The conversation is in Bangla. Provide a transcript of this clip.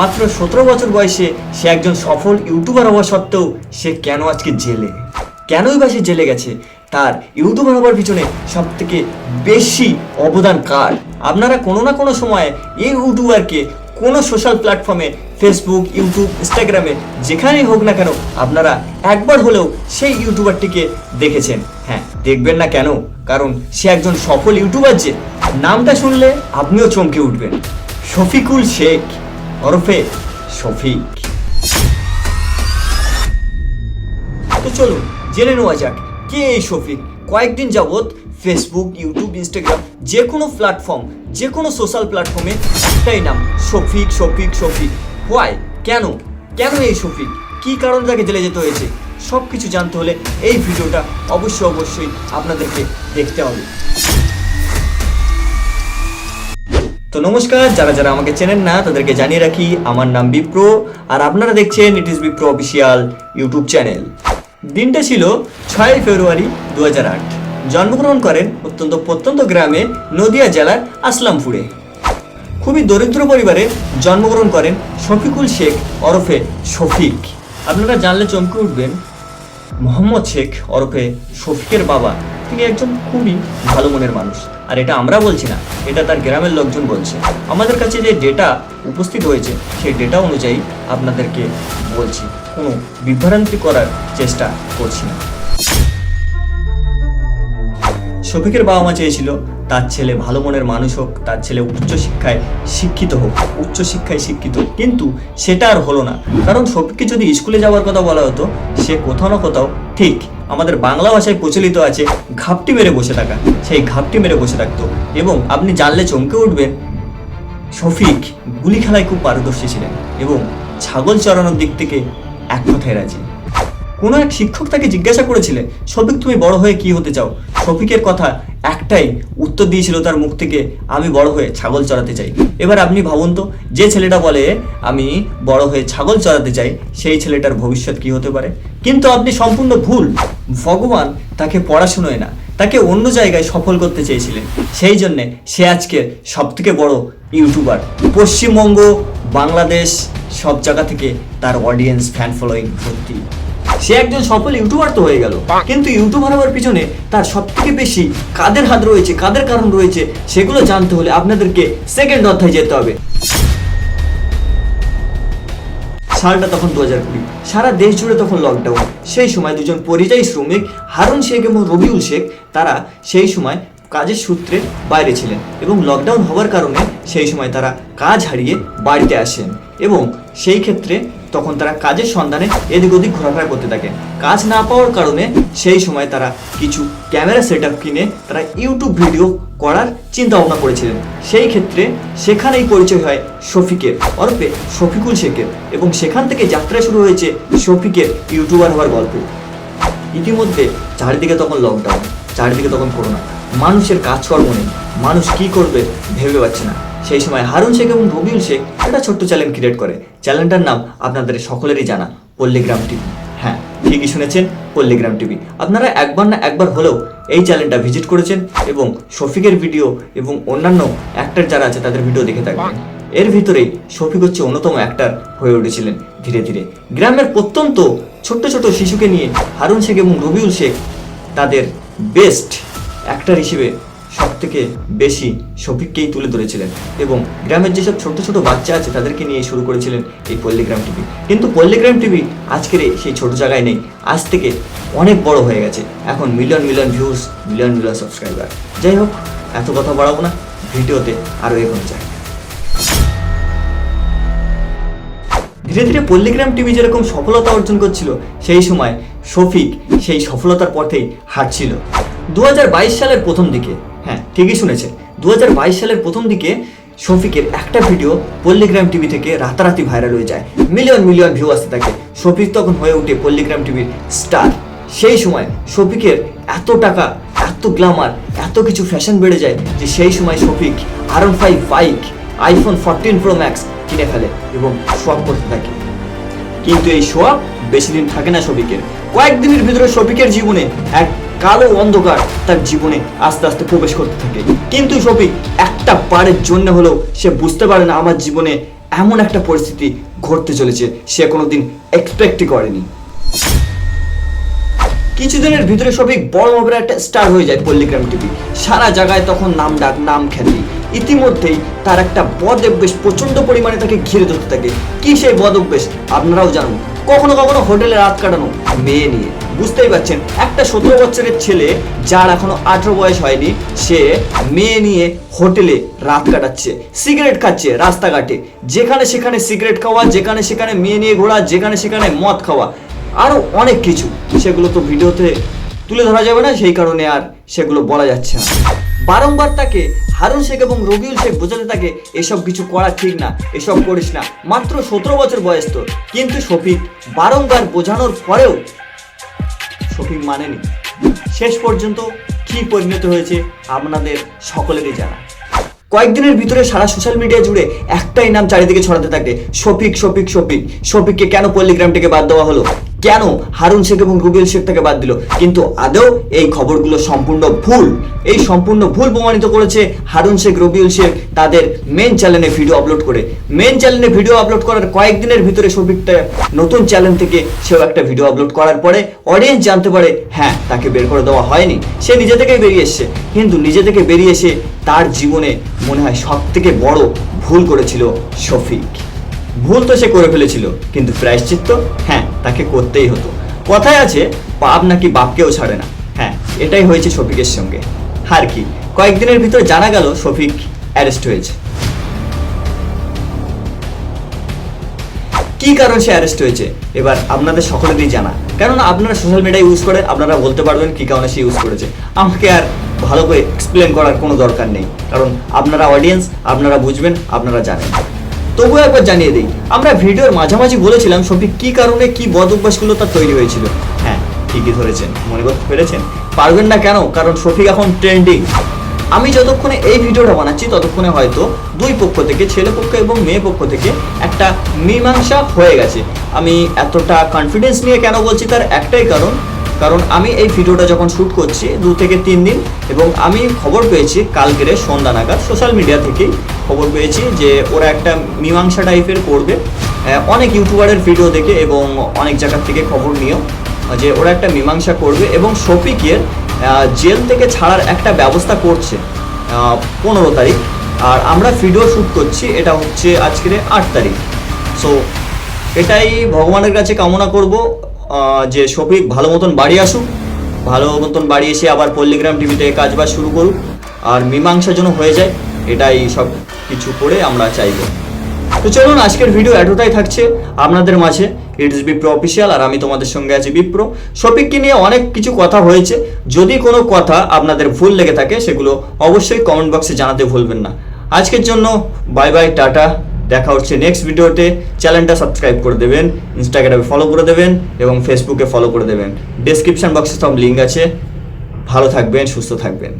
মাত্র সতেরো বছর বয়সে সে একজন সফল ইউটিউবার হওয়া সত্ত্বেও সে কেন আজকে জেলে? কেনই বা সে জেলে গেছে? তার ইউটিউবার হওয়ার পিছনে সব থেকে বেশি অবদান কার? আপনারা কোনো না কোনো সময় এই ইউটিউবারকে কোনো সোশ্যাল প্ল্যাটফর্মে ফেসবুক ইউটিউব ইনস্টাগ্রামে যেখানেই হোক না কেন, আপনারা একবার হলেও সেই ইউটিউবারটিকে দেখেছেন। হ্যাঁ দেখবেন না কেন? কারণ সে একজন সফল ইউটিউবার যে। নামটা শুনলে আপনিও চমকে উঠবেন। শফিকুল শেখ। ওরফে শফিক। তো চলুন, জেনে নেওয়া যাক, কে এই শফিক? কয়েকদিন যাবৎ ফেসবুক ইউটিউব ইনস্টাগ্রাম যে কোনো প্ল্যাটফর্ম যে কোনো সোশ্যাল প্ল্যাটফর্মে একটাই নাম, শফিক শফিক শফিক। হোয়াই কেন? কেন এই শফিক? কী কারণ তাকে জেলে যেতে হয়েছে? সব কিছু জানতে হলে এই ভিডিওটা অবশ্যই অবশ্যই আপনাদেরকে দেখতে হবে। তো নমস্কার, যারা যারা আমাকে চেনেন না, তাদেরকে জানিয়ে রাখি, আমার নাম বিপ্রো, আর আপনারা দেখছেন it is Wipro official YouTube channel দিনটা ছিল ছয় ফেব্রুয়ারি দু হাজার আট। জন্মগ্রহণ করেন অত্যন্ত প্রত্যন্ত গ্রামে নদিয়া জেলার আসলামপুরে। খুবই দরিদ্র পরিবারে জন্মগ্রহণ করেন শফিকুল শেখ ওরফে শফিক। আপনারা জানলে চমকে উঠবেন, মোহাম্মদ শেখ ওরফে শফিকের বাবা। তিনি একজন খুবই ভালো মনের মানুষ। আর এটা আমরা বলছি না, এটা তার গ্রামের লোকজন বলছে। আমাদের কাছে যে ডেটা উপস্থিত হয়েছে, সেই ডেটা অনুযায়ী আপনাদেরকে বলছি, কোনো বিভ্রান্তি করার চেষ্টা করছি না। শফিকের বাবা মা চেয়েছিল, তার ছেলে ভালো মনের মানুষ হোক, তার ছেলে উচ্চশিক্ষায় শিক্ষিত হোক উচ্চশিক্ষায় শিক্ষিত। কিন্তু সেটা আর হলো না। কারণ শফিককে যদি স্কুলে যাওয়ার কথা বলা হতো, সে কোথাও না কোথাও ঠিক আমাদের বাংলা ভাষায় প্রচলিত আছে, ঘাপটি মেরে বসে থাকা। সেই ঘাপটি মেরে বসে থাকতো। এবং আপনি জানলে চমকে উঠবেন শফিক গুলি খেলায় খুব পারদর্শী ছিলেন এবং ছাগল চড়ানোর দিক থেকে এক কথায় রাজি। কোনো এক শিক্ষক তাকে জিজ্ঞাসা করেছিলেন, শফিক, তুমি বড় হয়ে কি হতে চাও? শফিকের কথা একটাই উত্তর দিয়েছিল তার মুখ থেকে, আমি বড় হয়ে ছাগল চড়াতে চাই। এবার আপনি ভাবুন তো, যে ছেলেটা বলে, আমি বড় হয়ে ছাগল চড়াতে চাই, সেই ছেলেটার ভবিষ্যৎ কি হতে পারে? কিন্তু আপনি সম্পূর্ণ ভুল। ভগবান তাকে পড়াশুনোয় না, তাকে অন্য জায়গায় সফল করতে চেয়েছিলেন। সেই জন্যে সে আজকে সব থেকে বড় ইউটিউবার। পশ্চিমবঙ্গ, বাংলাদেশ, সব জায়গা থেকে তার অডিয়েন্স ফ্যান ফলোয়িং ভর্তি। সে একজন সফল ইউটিউবার তো হয়ে গেল। কিন্তু ইউটিউবার হওয়ার পিছনে তার সব থেকে বেশি কাদের হাত রয়েছে কাদের কারণ রয়েছে সেগুলো জানতে হলে আপনাদেরকে সেকেন্ড অধ্যায় যেতে হবে। সালটা তখন দু হাজার কুড়ি। সারা দেশ জুড়ে তখন লকডাউন সেই সময় দুজন পরিযায়ী শ্রমিক হারুন শেখ এবং রবিউল শেখ তারা সেই সময় কাজের সূত্রে বাইরে ছিলেন এবং লকডাউন হওয়ার কারণে সেই সময় তারা কাজ হারিয়ে বাড়িতে আসেন এবং সেই ক্ষেত্রে তখন তারা কাজের সন্ধানে এদিক ওদিক ঘোরাফেরা করতে থাকে। কাজ না পাওয়ার কারণে সেই সময় তারা কিছু ক্যামেরা সেট কিনে তারা ইউটিউব ভিডিও করার চিন্তা ভাবনা করেছিলেন। সেই ক্ষেত্রে সেখানেই পরিচয় হয় শফিকের, অর্পে শফিকুল শেখের এবং সেখান থেকে যাত্রা শুরু হয়েছে শফিকের ইউটিউবার হওয়ার গল্প। ইতিমধ্যে চারিদিকে তখন লকডাউন চারিদিকে তখন করোনা মানুষের কাজকর্ম নেই। মানুষ কি করবে ভেবে পাচ্ছে না। সেই সময় হারুন শেখ এবং রবিউল শেখ একটা ছোট্ট চ্যানেল ক্রিয়েট করে। চ্যানেলটার নাম আপনাদের সকলেরই জানা, পল্লীগ্রাম টিভি হ্যাঁ ঠিকই শুনেছেন, পল্লীগ্রাম টিভি আপনারা একবার না একবার হলেও এই চ্যানেলটা ভিজিট করেছেন এবং শফিকের ভিডিও এবং অন্যান্য অ্যাক্টার যারা আছে তাদের ভিডিও দেখে থাকবেন। এর ভিতরেই শফিক হচ্ছে অন্যতম অ্যাক্টার হয়ে উঠেছিলেন ধীরে ধীরে। গ্রামের প্রত্যন্ত ছোট্ট ছোট শিশুকে নিয়ে হারুন শেখ এবং রবিউল শেখ তাদের বেস্ট অ্যাক্টার হিসেবে সব থেকে বেশি শফিককেই তুলে ধরেছিলেন এবং গ্রামের যেসব ছোট ছোট বাচ্চা আছে তাদেরকে নিয়ে শুরু করেছিলেন এই পল্লীগ্রাম টিভি। কিন্তু পল্লীগ্রাম টিভি আজকের সেই ছোট জায়গায় নেই। আজ থেকে অনেক বড় হয়ে গেছে। এখন million million views million million subscriber যাই হোক, এত কথা বাড়াবো না। ভিডিওতে আরও এগোনো যায় ধীরে ধীরে পল্লীগ্রাম টিভি যেরকম সফলতা অর্জন করছিল, সেই সময় শফিক সেই সফলতার পথেই হাঁটছিল। দু হাজার বাইশ সালের প্রথম দিকে হ্যাঁ ঠিকই শুনেছেন দু সালের প্রথম দিকে শফিকের একটা ভিডিও পল্লীগ্রাম টিভি থেকে রাতারাতি ভাইরাল হয়ে যায়। মিলিয়ন মিলিয়ন ভিউ আসতে থাকে। শফিক তখন হয়ে ওঠে পল্লীগ্রাম টিভির স্টার সেই সময় শফিকের এত টাকা, এত গ্লামার এত কিছু ফ্যাশন বেড়ে যায় যে সেই সময় শফিক আর five bike iPhone fourteen pro max কিনে ফেলে এবং শখ করতে থাকে। কিন্তু এই সোয়াব বেশি দিন থাকে না শফিকের। কয়েকদিনের ভিতরে শফিকের জীবনে এক কালো অন্ধকার তার জীবনে আস্তে আস্তে প্রবেশ করতে থাকে। কিন্তু শফিক একটা পারের জন্য হলেও সে বুঝতে পারে না আমার জীবনে এমন একটা পরিস্থিতি ঘটতে চলেছে, সে কোনোদিন এক্সপেক্টই করেনি। কিছুদিনের ভিতরে সবই বড় মাপের একটা স্টার হয়ে যায় পল্লিগ্রাম টিভি। সারা জায়গায় তখন নাম ডাক, নাম খ্যাতি। ইতিমধ্যেই তার একটা বদ অভ্যেস প্রচণ্ড পরিমাণে তাকে ঘিরে ধরতে থাকে। কি সেই বদ অভ্যেস আপনারাও জানুন। কখনো কখনো হোটেলে রাত কাটানো মেয়ে নিয়ে। বুঝতেই পারছেন, একটা সতেরো বছরের ছেলে যার এখনও আঠেরো বয়স হয়নি, সে মেয়ে নিয়ে হোটেলে রাত কাটাচ্ছে, সিগারেট খাচ্ছে রাস্তাঘাটে। যেখানে সেখানে সিগারেট খাওয়া, যেখানে সেখানে মেয়ে নিয়ে ঘোরা, যেখানে সেখানে মদ খাওয়া আরও অনেক কিছু। সেগুলো তো ভিডিওতে তুলে ধরা যাবে না, সেই কারণে আর সেগুলো বলা যাচ্ছে না। বারংবার তাকে হারুন শেখ এবং রবিউল শেখ বোঝাতে থাকে, এসব কিছু করা ঠিক না, এসব করিস না। মাত্র সতেরো বছর বয়স তোর। কিন্তু শফিক বারংবার বোঝানোর পরেও শফিক মানেনি শেষ পর্যন্ত কি পরিণত হয়েছে আপনাদের সকলেরই জানা। কয়েকদিনের ভিতরে সারা সোশ্যাল মিডিয়া জুড়ে একটাই নাম চারিদিকে ছড়াতে থাকে শফিক শফিক শফিক। শফিককে কেন পল্লিগ্রাম থেকে বাদ দেওয়া হলো? কেন হারুন শেখ এবং রুবেল শেখ তাকে বাদ দিল? কিন্তু আদৌ এই খবরগুলো সম্পূর্ণ ভুল? এই সম্পূর্ণ ভুল প্রমাণিত করেছে হারুন শেখ রবিউল শেখ তাদের মেন চ্যানেলে ভিডিও আপলোড করে। মেন চ্যানেলে ভিডিও আপলোড করার কয়েকদিনের ভিতরে শফিকটা নতুন চ্যানেল থেকে সেও একটা ভিডিও আপলোড করার পরে অডিয়েন্স জানতে পারে হ্যাঁ তাকে বের করে দেওয়া হয়নি। সে নিজে থেকেই বেরিয়ে এসছে। কিন্তু নিজে থেকে বেরিয়ে এসে তার জীবনে মনে হয় সব থেকে বড় ভুল করেছিল শফিক ভুল তো সে করে ফেলেছিল, কিন্তু প্রায়শ্চিত্ত হ্যাঁ তাকে করতেই হতো। কথায় আছে পাপ নাকি বাপকেও ছাড়ে না। হ্যাঁ এটাই হয়েছে শফিকের সঙ্গে। আর কি? কয়েকদিনের ভিতর জানা গেল শফিক অ্যারেস্ট হয়েছে। কি কারণ সে অ্যারেস্ট হয়েছে? এবার আপনাদের সকলেরই জানা। কেননা আপনারা সোশ্যাল মিডিয়া ইউজ করেন, আপনারা বলতে পারবেন কি কারণে সে ইউজ করেছে। আমাকে আর ভালো করে এক্সপ্লেন করার কোনো দরকার নেই। কারণ আপনারা অডিয়েন্স, আপনারা বুঝবেন, আপনারা জানেন। তবুও একবার জানিয়ে দিই, আমরা ভিডিওর মাঝামাঝি বলেছিলাম শফিক কি কারণে কি বদ অভ্যাসগুলো তার তৈরি হয়েছিল। হ্যাঁ ঠিকই ধরেছেন, মনে করতে পেরেছেন? পারবেন না কেন? কারণ শফিক এখন ট্রেন্ডিং আমি যতক্ষণে এই ভিডিওটা বানাচ্ছি, ততক্ষণে হয়তো দুই পক্ষ থেকে, ছেলে পক্ষ এবং মেয়ে পক্ষ থেকে একটা মীমাংসা হয়ে গেছে। আমি এতটা কনফিডেন্স নিয়ে কেন বলছি? তার একটাই কারণ কারণ আমি এই ভিডিওটা যখন শ্যুট করছি, দু থেকে তিন দিন, এবং আমি খবর পেয়েছি কালকেরে সন্ধ্যা নাগাদ সোশ্যাল মিডিয়া থেকেই খবর পেয়েছি যে ওরা একটা মীমাংসা টাইপের করবে। অনেক ইউটিউবারের ভিডিও দেখে এবং অনেক জায়গার থেকে খবর নিয়েও যে ওরা একটা মীমাংসা করবে এবং শফিকের জেল থেকে ছাড়ার একটা ব্যবস্থা করছে পনেরো তারিখ। আর আমরা ভিডিও শ্যুট করছি, এটা হচ্ছে আজকের আট তারিখ। সো এটাই ভগবানের কাছে কামনা করব। যে শফিক, ভালো মতন বাড়ি আসুক। ভালো মতন বাড়ি এসে আবার পল্লিগ্রাম টিভিতে কাজবাজ শুরু করুক। আর মীমাংসা যেন হয়ে যায়, এটাই সব কিছু করে আমরা চাইব। তো চলুন, আজকের ভিডিও এতটাই থাকছে আপনাদের মাঝে। ইটস বিপ্রো অফিসিয়াল আর আমি তোমাদের সঙ্গে আছি বিপ্রো শফিককে নিয়ে অনেক কিছু কথা হয়েছে। যদি কোনো কথা আপনাদের ভুল লেগে থাকে, সেগুলো অবশ্যই কমেন্ট বক্সে জানাতে ভুলবেন না। আজকের জন্য বাই বাই টাটা। দেখা হচ্ছে নেক্সট ভিডিওতে চ্যানেলটা সাবস্ক্রাইব করে দেবেন ইনস্টাগ্রামে ফলো করে দেবেন এবং ফেসবুকে ফলো করে দেবেন। ডেসক্রিপশন বক্সে সব লিঙ্ক আছে। ভালো থাকবেন, সুস্থ থাকবেন।